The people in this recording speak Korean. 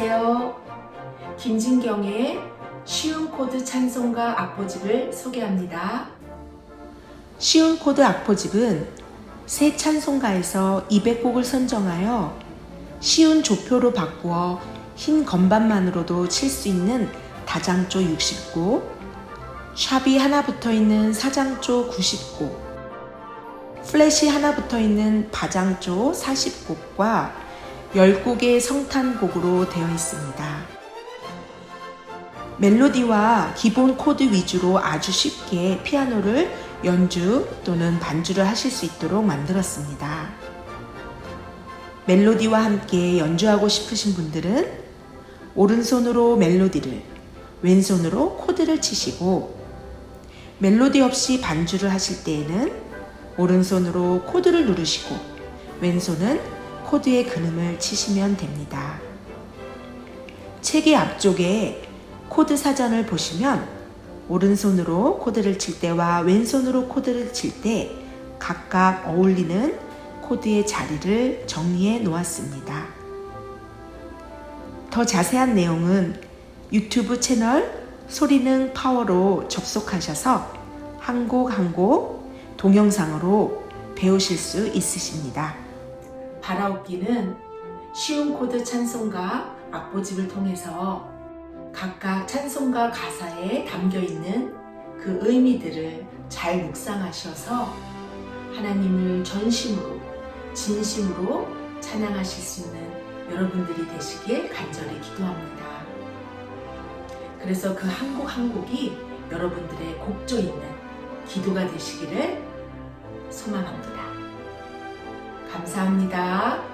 안녕하세요. 김진경의 쉬운 코드 찬송가 악보집을 소개합니다. 쉬운 코드 악보집은 새 찬송가에서 200곡을 선정하여 쉬운 조표로 바꾸어 흰 건반만으로도 칠 수 있는 다장조 60곡, 샵이 하나 붙어 있는 사장조 90곡, 플랫이 하나 붙어 있는 바장조 40곡과 10곡의 성탄곡으로 되어 있습니다. 멜로디와 기본 코드 위주로 아주 쉽게 피아노를 연주 또는 반주를 하실 수 있도록 만들었습니다. 멜로디와 함께 연주하고 싶으신 분들은 오른손으로 멜로디를, 왼손으로 코드를 치시고 멜로디 없이 반주를 하실 때에는 오른손으로 코드를 누르시고 왼손은 코드의 근음을 치시면 됩니다. 책의 앞쪽에 코드 사전을 보시면 오른손으로 코드를 칠 때와 왼손으로 코드를 칠 때 각각 어울리는 코드의 자리를 정리해 놓았습니다. 더 자세한 내용은 유튜브 채널 소리는 파워로 접속하셔서 한 곡 한곡 동영상으로 배우실 수 있으십니다. 바라옵기는 쉬운 코드 찬송가 악보집을 통해서 각각 찬송가 가사에 담겨 있는 그 의미들을 잘 묵상하셔서 하나님을 전심으로 진심으로 찬양하실 수 있는 여러분들이 되시길 간절히 기도합니다. 그래서 그 한 곡 한 곡이 여러분들의 곡조 있는 기도가 되시기를 소망합니다. 감사합니다.